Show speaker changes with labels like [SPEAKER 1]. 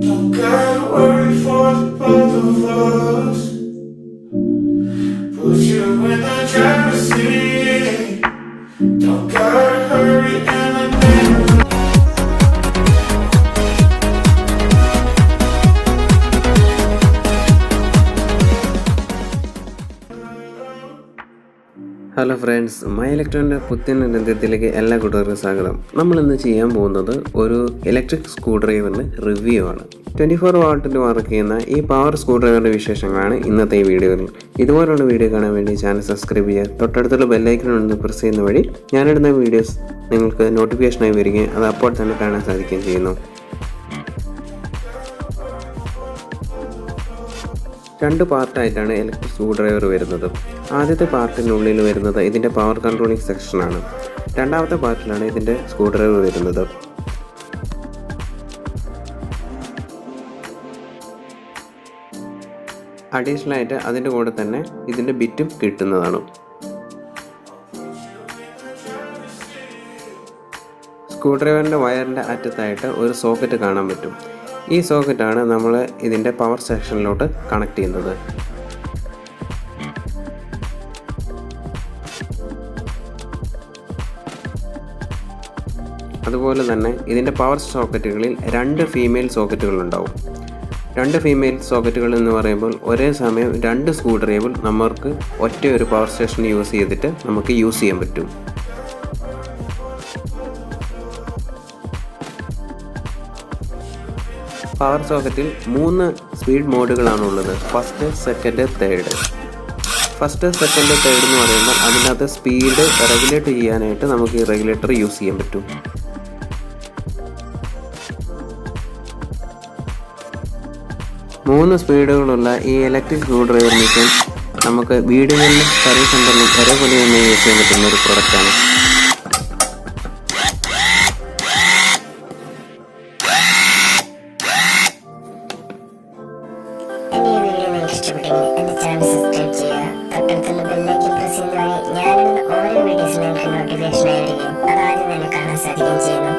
[SPEAKER 1] Don't gotta the both of us. Put you in the driver's
[SPEAKER 2] hello friends my ഇലക്ട്രോണിന്റെ പുത്തൻ രംഗത്തിലേക്ക് എല്ലാ കൂട്ടുകാർക്കും സ്വാഗതം. നമ്മൾ ഇന്ന് ചെയ്യാൻ പോകുന്നത് ഒരു ഇലക്ട്രിക് സ്ക്രൂ ഡ്രൈവറിന്റെ റിവ്യൂ ആണ്. ട്വന്റി ഫോർ വാട്ടിൽ വർക്ക് ചെയ്യുന്ന ഈ പവർ സ്ക്രൂ ഡ്രൈവറിന്റെ വിശേഷങ്ങളാണ് ഇന്നത്തെ ഈ വീഡിയോയിൽ. ഇതുപോലുള്ള വീഡിയോ കാണാൻ വേണ്ടി ചാനൽ സബ്സ്ക്രൈബ് ചെയ്യുക തൊട്ടടുത്തുള്ള ബെല്ലൈക്കൺ ഒന്ന് പ്രസ് ചെയ്യുന്ന വഴി ഞാനിടുന്ന വീഡിയോസ് നിങ്ങൾക്ക് നോട്ടിഫിക്കേഷനായി വരികയും അത് അപ്പോൾ തന്നെ കാണാൻ സാധിക്കുകയും ചെയ്യുന്നു. രണ്ട് പാർട്ടായിട്ടാണ് ഇലക്ട്രിക് സ്ക്രൂ ഡ്രൈവർ വരുന്നത്. ആദ്യത്തെ പാർട്ടിനുള്ളിൽ വരുന്നത് ഇതിന്റെ പവർ കൺട്രോളിംഗ് സെക്ഷനാണ് രണ്ടാമത്തെ പാർട്ടിലാണ് ഇതിന്റെ സ്ക്രൂ ഡ്രൈവർ വരുന്നത്. അഡീഷണൽ ആയിട്ട് അതിന്റെ കൂടെ തന്നെ ഇതിന്റെ ബിറ്റും കിട്ടുന്നതാണ്. സ്ക്രൂ ഡ്രൈവറിന്റെ വയറിന്റെ അറ്റത്തായിട്ട് ഒരു സോക്കറ്റ് കാണാൻ പറ്റും. ഈ സോക്കറ്റാണ് നമ്മൾ ഇതിന്റെ പവർ സെക്ഷനിലോട്ട് കണക്ട് ചെയ്യുന്നത്. അതുപോലെ തന്നെ ഇതിന്റെ പവർ സോക്കറ്റുകളിൽ രണ്ട് ഫീമെയിൽ സോക്കറ്റുകളുണ്ടാവും രണ്ട് ഫീമെയിൽ സോക്കറ്റുകൾ എന്ന് പറയുമ്പോൾ ഒരേ സമയം രണ്ട് സ്ക്രൂ ഡ്രൈവർ നമുക്ക് ഒറ്റ ഒരു പവർ സ്റ്റേഷൻ യൂസ് ചെയ്തിട്ട് നമുക്ക് യൂസ് ചെയ്യാൻ പറ്റും. പവർ സോക്കറ്റിൽ മൂന്ന് speed മോഡുകളാണുള്ളത്. First second third. First second third എന്ന് പറയുമ്പോൾ അതിനകത്ത് സ്പീഡ് റെഗുലേറ്റ് ചെയ്യാനായിട്ട് നമുക്ക് ഈ റെഗുലേറ്റർ യൂസ് ചെയ്യാൻ പറ്റും. മൂന്ന് സ്പീഡുകളുള്ള ഈ ഇലക്ട്രിക് സ്ക്രൂ ഡ്രൈവർ മെഷീൻ നമുക്ക് വീടുകളിലും സർവീസ് സെന്ററിലും ഒരേപോലെ തന്നെ യൂസ് ചെയ്യാൻ പറ്റുന്ന ഒരു പ്രൊഡക്റ്റാണ്.
[SPEAKER 3] നോട്ടിഫിക്കേഷൻ ആയി വരികയും അതാദ്യം തന്നെ കാണാൻ സാധിക്കുകയും ചെയ്യുന്നു